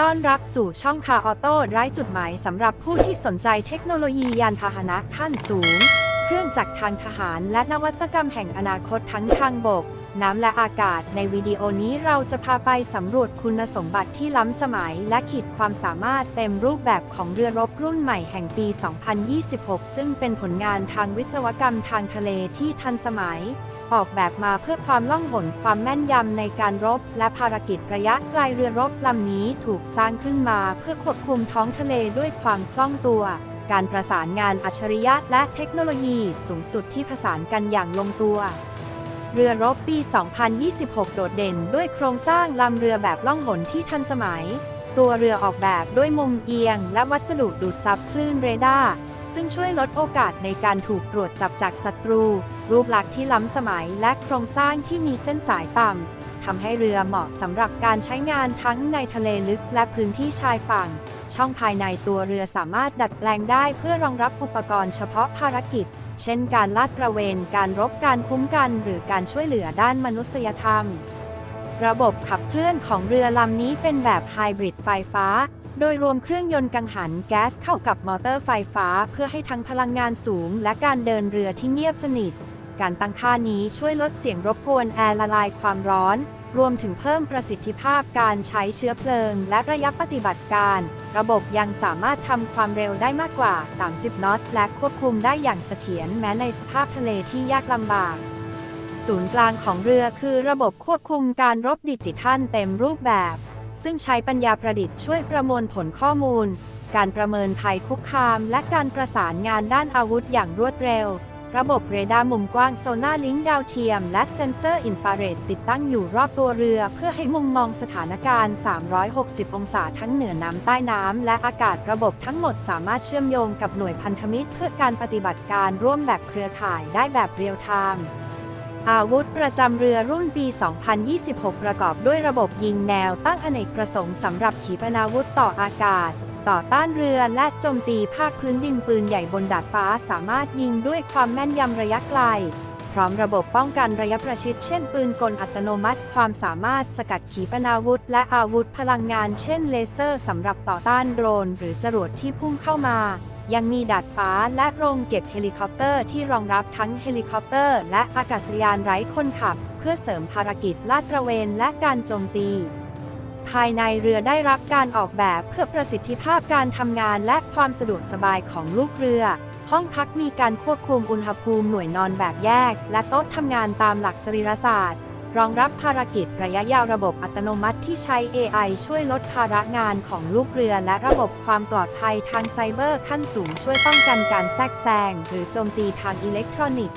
ต้อนรับสู่ช่องคาออโต้ไร้จุดหมายสำหรับผู้ที่สนใจเทคโนโลยียานพาหนะขั้นสูง เครื่องจักรทางทหารและนวัตกรรมแห่งอนาคตทั้งทางบก น้ำและอากาศ ในวิดีโอนี้เราจะพาไปสำรวจคุณสมบัติที่ล้ำสมัย และขีดความสามารถเต็มรูปแบบของเรือรบรุ่นใหม่แห่งปี 2026 ซึ่งเป็นผลงานทางวิศวกรรมทางทะเลที่ทันสมัย ออกแบบมาเพื่อความล่องหนความแม่นยำในการรบ และภารกิจระยะไกลเรือรบลำนี้ถูกสร้างขึ้นมา เพื่อควบคุมท้องทะเลด้วยความคล่องตัว การประสานงานอัจฉริยะและเทคโนโลยีสูงสุดที่ผสานกันอย่างลงตัว เรือรบปี 2026 โดดเด่นด้วยโครงสร้างลำเรือแบบล่องหนที่ทันสมัย ตัวเรือออกแบบด้วยมุมเอียง และวัสดุดูดซับคลื่นเรดาร์ซึ่งช่วยลดโอกาสในการถูกตรวจจับจากศัตรู รูปลักษณ์ที่ล้ำสมัยและโครงสร้างที่มีเส้นสายต่ำ ทำให้เรือเหมาะสำหรับการใช้งานทั้งในทะเลลึกและพื้นที่ชายฝั่ง ช่องภายในตัวเรือสามารถดัดแปลงได้เพื่อรองรับอุปกรณ์เฉพาะภารกิจ เช่นการลาดตระเวน การรบการคุ้มกัน หรือการช่วยเหลือด้านมนุษยธรรม ระบบขับเคลื่อนของเรือลำนี้เป็นแบบไฮบริดไฟฟ้า โดยรวมเครื่องยนต์กังหันแก๊สเข้ากับมอเตอร์ไฟฟ้า เพื่อให้ทั้งพลังงานสูง และการเดินเรือที่เงียบสนิทการตั้งค่านี้ช่วยลดเสียงรบกวนแอร์ละลายความร้อน รวมถึงเพิ่มประสิทธิภาพการใช้เชื้อเพลิง และระยะปฏิบัติการ ระบบยังสามารถทำความเร็วได้มากกว่า 30 นอตและควบคุมได้อย่างเสถียรแม้ในสภาพทะเลที่ยากลำบาก ศูนย์กลางของเรือคือระบบควบคุมการรบดิจิทัลเต็มรูปแบบ ซึ่งใช้ปัญญาประดิษฐ์ช่วยประมวลผลข้อมูล การประเมินภัยคุกคาม และการประสานงานด้านอาวุธอย่างรวดเร็ว ระบบเรดาร์มุมกว้างโซนาลิงดาวเทียม และเซ็นเซอร์อินฟราเรดติดตั้งอยู่รอบตัวเรือ เพื่อให้มุมมองสถานการณ์ 360 องศาทั้งเหนือน้ำใต้น้ำ และอากาศระบบทั้งหมดสามารถเชื่อมโยงกับหน่วยพันธมิตร เพื่อการปฏิบัติการร่วมแบบเครือข่ายได้แบบเรียลไทม์อาวุธประจำเรือรุ่นปี 2026 ประกอบด้วยระบบยิงแนวตั้งอเนกประสงค์สำหรับขีปนาวุธต่ออากาศ ต่อต้านเรือและโจมตีภาคพื้นดินปืนใหญ่บนดาดฟ้าสามารถยิงด้วยความแม่นยำระยะไกล พร้อมระบบป้องกันระยะประชิดเช่นปืนกลอัตโนมัติ ความสามารถสกัดขีปนาวุธ และอาวุธพลังงานเช่นเลเซอร์สำหรับต่อต้านโดรน หรือจรวดที่พุ่งเข้ามา ยังมีดาดฟ้าและโรงเก็บเฮลิคอปเตอร์ที่รองรับทั้งเฮลิคอปเตอร์ และอากาศยานไร้คนขับ เพื่อเสริมภารกิจลาดตระเวนและการโจมตี ภายในเรือได้รับการออกแบบเพื่อประสิทธิภาพการทำงานและความสะดวกสบายของลูกเรือ ห้องพักมีการควบคุมอุณหภูมิหน่วยนอนแบบแยก และโต๊ะทำงานตามหลักสรีรศาสตร์ รองรับภารกิจระยะยาวระบบอัตโนมัติที่ใช้ AI ช่วยลดภาระงานของลูกเรือ และระบบความปลอดภัยทางไซเบอร์ขั้นสูงช่วยป้องกันการแทรกแซงหรือโจมตีทางอิเล็กทรอนิกส์